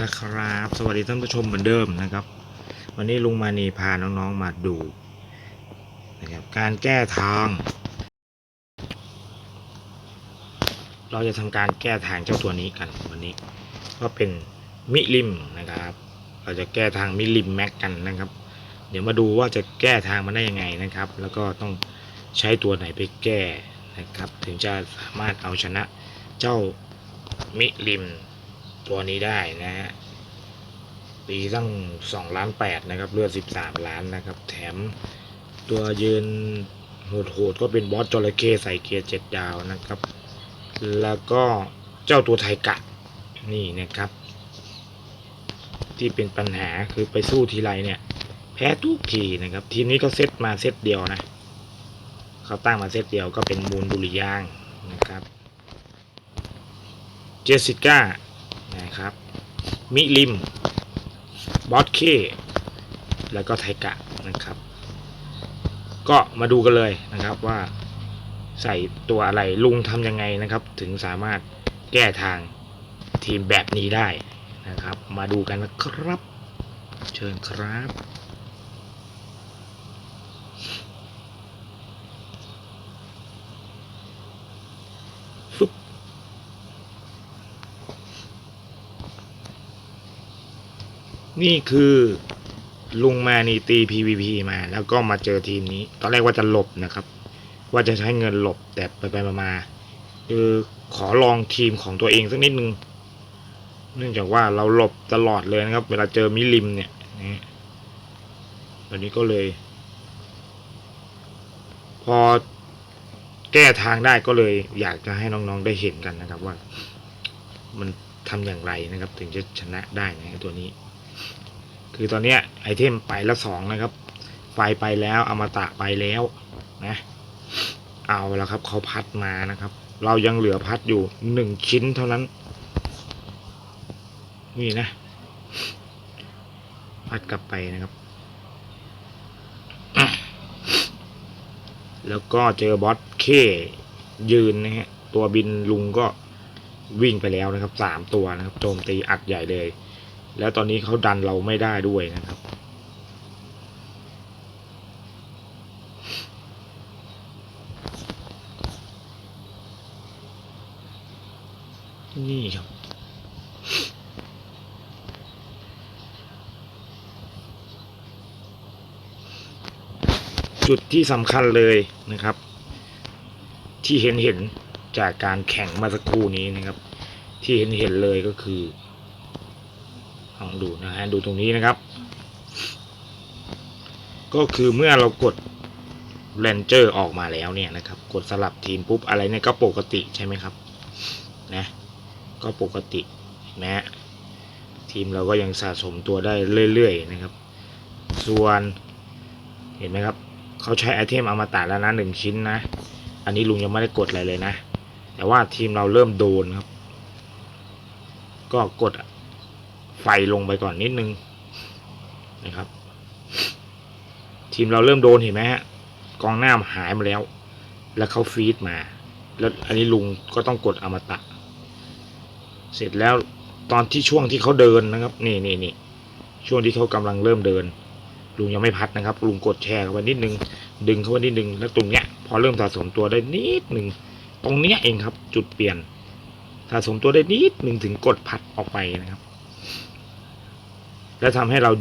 ครับ สวัสดีท่านผู้ชมเหมือนเดิมนะครับ วันนี้ลุงมานีพาน้องๆมาดูนะครับการแก้ทาง เราจะทำการแก้ทางเจ้าตัวนี้กันวันนี้ ก็เป็นมิลิมนะครับ เราจะแก้ทางมิลิมแม็กกันนะครับ เดี๋ยวมาดูว่าจะแก้ทางมันได้ยังไงนะครับ แล้วก็ต้องใช้ตัวไหนไปแก้นะครับ ถึงจะสามารถเอาชนะเจ้ามิลิม ตัวนี้ได้นะฮะตีตั้งสองล้านแปดนะครับเลือดสิบสามล้านนะครับ แถมตัวยืนโหดๆก็เป็นบอสจระเข้ใส่เกียร์เจ็ดดาวนะครับ แล้วก็เจ้าตัวไทกะนี่นะครับ ที่เป็นปัญหาคือไปสู้ทีไรเนี่ย แพ้ทุกทีนะครับ ทีมนี้ก็เซตมาเซตเดียวนะเขาตั้งมาเซตเดียวก็เป็นมูลดุริยางนะครับ เจสิก้า นะครับ มิลิม บอสเค แล้วก็ไทกะนะครับ ก็มาดูกันเลยนะครับว่าใส่ตัวอะไรลุงทำยังไงนะครับ ถึงสามารถแก้ทางทีมแบบนี้ได้นะครับ มาดูกันนะครับ เชิญครับ นี่คือลุงมานี่ตี PVP มา แล้วก็มาเจอทีมนี้ ตอนแรกว่าจะหลบนะครับ ว่าจะใช้เงินหลบแต่ไปไปมามาคือขอลองทีมของตัวเองสักนิดนึง เนื่องจากว่าเราหลบตลอดเลยนะครับ เวลาเจอมิลิมเนี่ยนะตอนนี้ก็เลย พอแก้ทางได้ก็เลย อยากจะให้น้องๆได้เห็นกันนะครับว่า มันทำอย่างไรนะครับ ถึงจะชนะได้นะตัวนี้ คือตอนนี้ไอเทมไปละสองนะครับ ไฟไปแล้วอมตะไปแล้วนะ เอาแล้วครับเขาพัดมานะครับ เรายังเหลือพัดอยู่หนึ่งชิ้นเท่านั้น นี่นะ พัดกลับไปนะครับ แล้วก็เจอบอสเคยืนนะฮะ ตัวบินลุงก็วิ่งไปแล้วนะครับสามตัวนะครับโจมตีอัดใหญ่เลย แล้วตอนนี้เขาดันเราไม่ได้ด้วยนะครับ นี่ครับจุดที่สำคัญเลยนะครับ ที่เห็นเห็นจากการแข่งมาสักครู่นี้นะครับ ที่เห็นเห็นเลยก็คือ ลองดูนะฮะดูตรงนี้นะครับ ก็คือเมื่อเรากดเรนเจอร์ออกมาแล้วเนี่ยนะครับ กดสลับทีมปุ๊บอะไรเนี่ยก็ปกติใช่ไหมครับนะก็ปกตินะฮะทีมเราก็ยังสะสมตัวได้เรื่อยๆนะครับ ส่วนเห็นไหมครับเขาใช้ไอเทมอมตะแล้วนะหนึ่งชิ้นนะ อันนี้ลุงยังไม่ได้กดอะไรเลยนะ แต่ว่าทีมเราเริ่มโดนครับ ก็กด ไฟลงไปก่อนนิดนึงนะครับ ทีมเราเริ่มโดนเห็นไหมฮะกองหน้าหายมาแล้ว แล้วเขาฟีดมา แล้วอันนี้ลุงก็ต้องกดอมตะ เสร็จแล้วตอนที่ช่วงที่เขาเดินนะครับ นี่นี่นี่ช่วงที่เขากำลังเริ่มเดิน ลุงยังไม่พัดนะครับ ลุงกดแชร์เข้าไปนิดนึง ดึงเข้าไปนิดนึง แล้วตรงเนี้ย พอเริ่มสะสมตัวได้นิดหนึ่งตรงเนี้ยเองครับ จุดเปลี่ยนสะสมตัวได้นิดหนึ่งถึงกดพัดออกไปนะครับ และทำให้เรา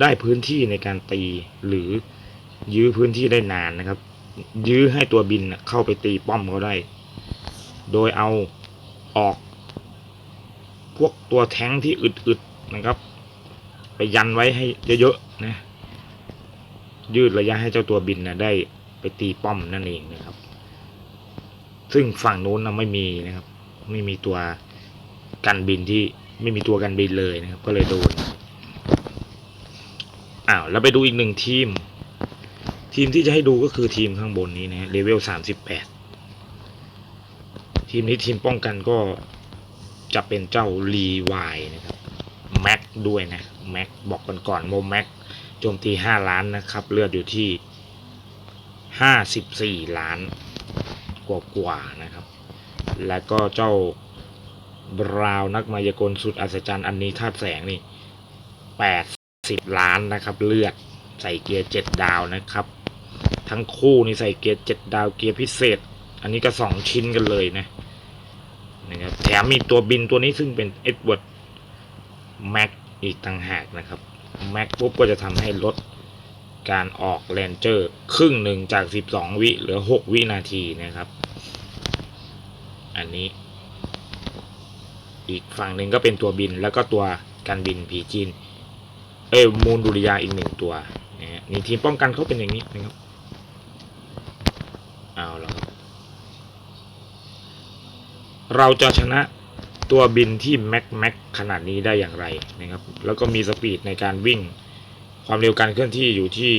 ได้พื้นที่ในการตีหรือยื้อพื้นที่ได้นานนะครับ ยื้อให้ตัวบินเข้าไปตีป้อมเขาได้ โดยเอาออก พวกตัวแท้งที่อึดๆนะครับ ไปยันไว้ให้เยอะๆนะยืดระยะให้เจ้าตัวบินนะได้ไปตีป้อมนั่นเองนะครับ ซึ่งฝั่งโน้นนะไม่มีนะครับ ไม่มีตัวกันบินที่ไม่มีตัวกันบินเลยนะครับ ก็เลยโดน อ้าวแล้วไปดูอีกหนึ่งทีม ทีมที่จะให้ดูก็คือทีมข้างบนนี้นะเลเวลสามสิบแปดทีมนี้ทีมป้องกันก็จะเป็นเจ้ารีวายนะครับแม็กด้วยนะแม็กบอกกันก่อนโมแม็กโจมตีห้าล้านนะครับ เลือดอยู่ที่ห้าสิบสี่ล้านกว่ากว่านะครับ แล้วก็เจ้าบราวน์นักมายากลสุดอัศจรรย์อันนี้ธาตุแสงนี่แปด สิบล้านนะครับ เลือดใส่เกียร์เจ็ดดาวนะครับ ทั้งคู่นี่ใส่เกียร์เจ็ดดาวเกียร์พิเศษ อันนี้ก็สองชิ้นกันเลยนะนะครับแถมมีตัวบินตัวนี้ซึ่งเป็นเอ็ดเวิร์ดแม็กอีกต่างหากนะครับแม็กปุ๊บก็จะทำให้ลดการออกแลนเจอร์ ครึ่งหนึ่งจาก 12 วิเหลือ 6 วินาทีนะครับ อันนี้ อีกฝั่งหนึ่งก็เป็นตัวบินแล้วก็ตัวการบินผีจีน เอ้ยมูลดุริยาอีกหนึ่งตัวนะฮะนี่ทีมป้องกันเขาเป็นอย่างนี้นะครับเอาแล้วครับเราจะชนะตัวบินที่แม็กแม็กขนาดนี้ได้อย่างไรนะครับ แล้วก็มีสปีดในการวิ่ง ความเร็วการเคลื่อนที่อยู่ที่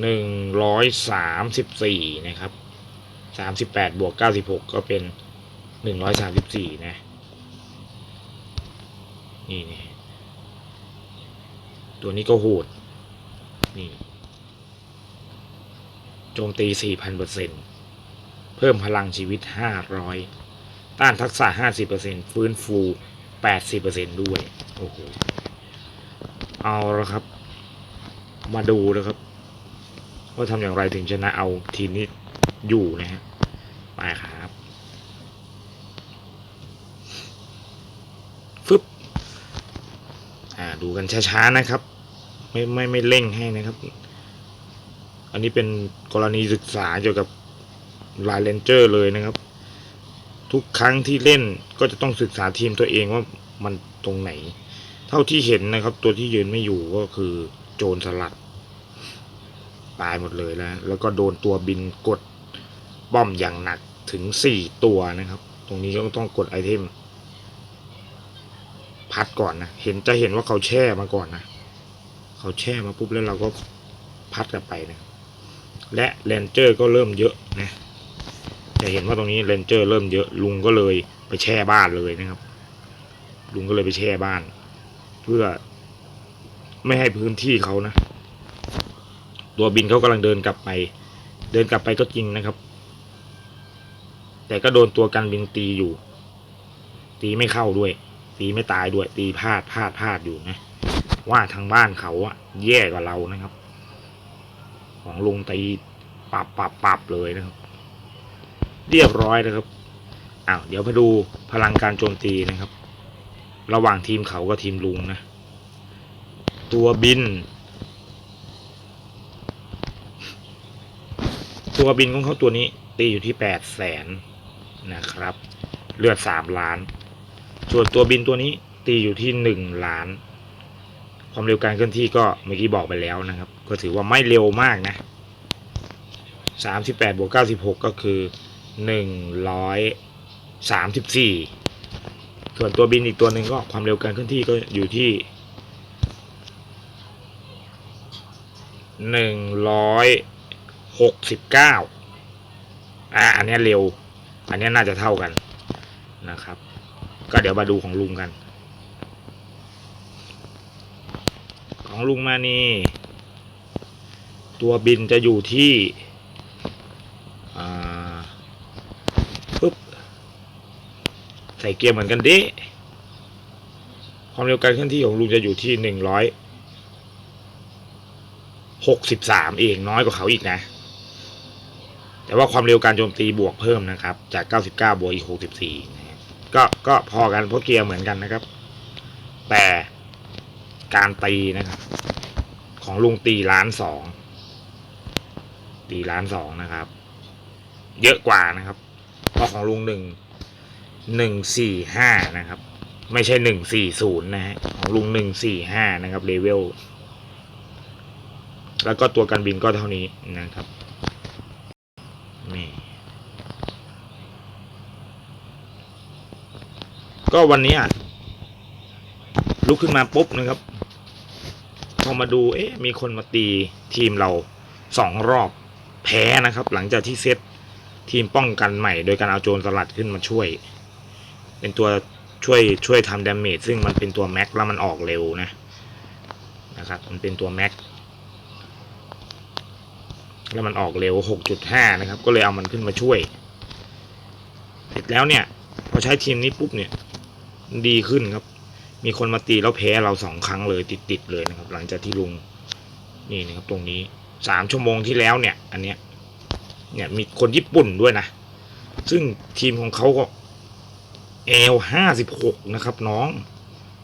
หนึ่งร้อยสามสิบสี่นะครับสามสิบแปดบวกเก้าสิบหกก็เป็นหนึ่งร้อยสามสิบสี่นะ นี่นี่ ตัวนี้ก็โหด นี่โจมตี 4,000%เพิ่มพลังชีวิต 500 ต้านทักษะ 50%ฟื้นฟู 80%ด้วย โอ้โห เอาละครับ มาดูนะครับ ว่าทำอย่างไรถึงชนะเอาทีมนี้อยู่นะฮะ ไปครับฟึบ อ่า ดูกันช้าๆนะครับ ไม่ไม่ไม่เร่งให้นะครับ อันนี้เป็นกรณีศึกษาเกี่ยวกับลายเลนเจอร์เลยนะครับ ทุกครั้งที่เล่นก็จะต้องศึกษาทีมตัวเองว่ามันตรงไหน เท่าที่เห็นนะครับ ตัวที่ยืนไม่อยู่ก็คือโจรสลัด ตายหมดเลยแล้ว แล้วก็โดนตัวบินกดป้อมอย่างหนักถึงสี่ตัวนะครับ ตรงนี้ก็ต้องกดไอเทม พัดก่อนนะเห็นจะเห็นว่าเขาแช่มาก่อนนะเขาแช่มาปุ๊บแล้วเราก็พัดกลับไปนะและเลนเจอร์ก็เริ่มเยอะนะจะเห็นว่าตรงนี้เลนเจอร์เริ่มเยอะลุงก็เลยไปแช่บ้านเลยนะครับ ลุงก็เลยไปแช่บ้าน เพื่อไม่ให้พื้นที่เขานะ ตัวบินเขากำลังเดินกลับไป เดินกลับไปก็จริงนะครับ แต่ก็โดนตัวกันบินตีอยู่ ตีไม่เข้าด้วย ตีไม่ตายด้วยตีพลาดพลาดพลาดอยู่นะว่าทางบ้านเขาอะแย่กว่าเรานะครับ ของลุงตีปับปับปับเลยนะครับ เรียบร้อยนะครับอ้าวเดี๋ยวมาดูพลังการโจมตีนะครับ ระหว่างทีมเขากับทีมลุงนะ ตัวบิน ตัวบินของเขาตัวนี้ตีอยู่ที่แปดแสนนะครับ เลือดสามล้าน ส่วนตัวบินตัวนี้ตีอยู่ที่หนึ่งล้าน ความเร็วการเคลื่อนที่ก็เมื่อกี้บอกไปแล้วนะครับ ก็ถือว่าไม่เร็วมากนะสามสิบแปดบวกเก้าสิบหกก็คือหนึ่งร้อยสามสิบสี่ส่วนตัวบินอีกตัวหนึ่งก็ความเร็วการเคลื่อนที่ก็อยู่ที่หนึ่งร้อยหกสิบเก้าอะอันนี้เร็ว อันนี้น่าจะเท่ากันนะครับ ก็เดี๋ยวมาดูของลุงกัน ของลุงมานี่ ตัวบินจะอยู่ที่อ่าปุ๊บใส่เกียร์เหมือนกันดิความเร็วการเคลื่อนที่ของลุงจะอยู่ที่หนึ่งร้อยหกสิบสามเองน้อยกว่าเขาอีกนะ แต่ว่าความเร็วการโจมตีบวกเพิ่มนะครับ จากเก้าสิบเก้าบวกอีกหกสิบสี่ ก็ก็พอกันเพราะเกียร์เหมือนกันนะครับ แต่การตีนะครับ ของลุงตีล้านสองตีล้านสองนะครับ เยอะกว่านะครับเพราะของลุงหนึ่งหนึ่งสี่ห้านะครับ ไม่ใช่หนึ่งสี่ศูนย์นะฮะของลุงหนึ่งสี่ห้านะครับเลเวลแล้วก็ตัวการบินก็เท่านี้นะครับ นี่ ก็วันนี้ลุกขึ้นมาปุ๊บนะครับพอมาดูเอ๊ะมีคนมาตีทีมเราสองรอบแพ้นะครับ หลังจากที่เซตทีมป้องกันใหม่ โดยการเอาโจรสลัดขึ้นมาช่วย เป็นตัวช่วยช่วยทำดาเมจซึ่งมันเป็นตัวแม็กแล้วมันออกเร็วนะนะครับมันเป็นตัวแม็กแล้วมันออกเร็ว 6.5 นะครับ ก็เลยเอามันขึ้นมาช่วย เสร็จแล้วเนี่ย พอใช้ทีมนี้ปุ๊บเนี่ย ดีขึ้นครับ มีคนมาตีแล้วแพ้เราสองครั้งเลยติดๆเลยนะครับ หลังจากที่ลุงนี่นะครับตรงนี้สามชั่วโมงที่แล้วเนี่ย อันเนี้ยเนี่ยมีคนญี่ปุ่นด้วยนะ ซึ่งทีมของเขาก็เอลห้าสิบหกนะครับ น้อง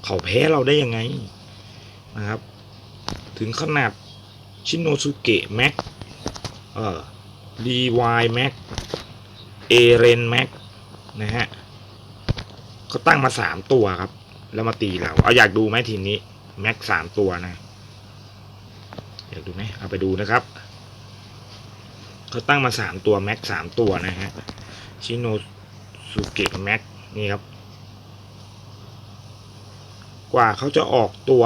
เขาแพ้เราได้ยังไงนะครับ ถึงขนาดชินโนสุเกะแม็กเออดีวายแม็กเอเรนแม็กนะฮะ เขาตั้งมาสามตัวครับ แล้วมาตีเราเอาอยากดูไหมทีมนี้ แม็กสามตัวนะ อยากดูไหมเอาไปดูนะครับเขาตั้งมาสามตัวแม็กสามตัวนะฮะชิโนสุเกะแม็กนี่ครับ กว่าเขาจะออกตัว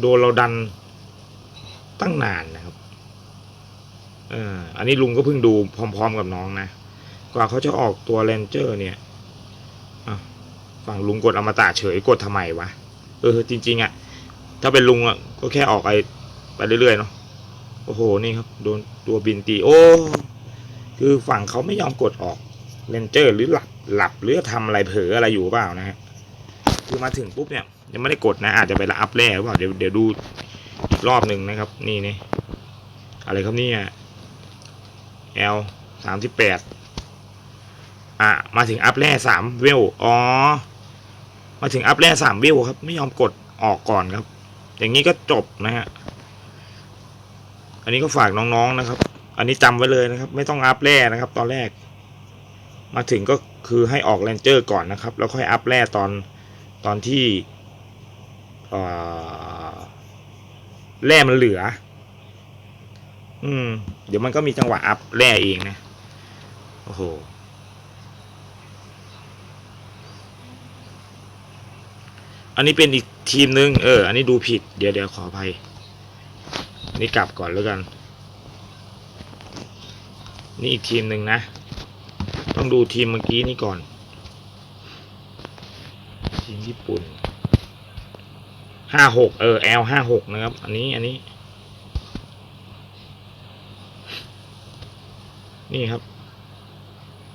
โดนเราดันตั้งนานนะครับเอออันนี้ลุงก็เพิ่งดูพร้อม ๆ กับน้องนะ กว่าเขาจะออกตัวเรนเจอร์เนี่ย ฝั่งลุงกดอมตะเฉยกดทำไมวะ เออ จริง ๆ อะ ถ้าเป็นลุงอะ ก็แค่ออกไปไปเรื่อยๆเนาะ โอ้โห นี่ครับ โดนตัวบินตี โอ้ คือฝั่งเขาไม่ยอมกดออกเรนเจอร์หรือหลับหลับหรือทำอะไรเผลออะไรอยู่เปล่านะฮะ คือมาถึงปุ๊บเนี่ยยังไม่ได้กดนะ อาจจะไปละอัพแร่หรือเปล่า เดี๋ยวเดี๋ยวดูอีกรอบหนึ่งนะครับ นี่นี่อะไรครับเนี่ย L สามสิบแปดอะ มาถึงอัพแร่สามเวล อ๋อ มาถึงอัพแร่สามเวครับ ไม่ยอมกดออกก่อนครับ อย่างนี้ก็จบนะฮะ อันนี้ก็ฝากน้องๆนะครับ อันนี้จำไว้เลยนะครับ ไม่ต้องอัพแร่นะครับ ตอนแรก มาถึงก็คือให้ออกแรนเจอร์ก่อนนะครับ แล้วค่อยอัพแร่ตอนตอนที่อ่อแร่มันเหลือ อืม เดี๋ยวมันก็มีจังหวะอัพแร่เองนะ โอ้โห อันนี้เป็นอีกทีมหนึ่งเออ อันนี้ดูผิด เดี๋ยวเดี๋ยวขออภัย นี่กลับก่อนแล้วกัน นี่อีกทีมหนึ่งนะ ต้องดูทีมเมื่อกี้นี่ก่อน ทีมญี่ปุ่นห้าหกเออ L ห้าหกนะครับ อันนี้ อันนี้ นี่ครับ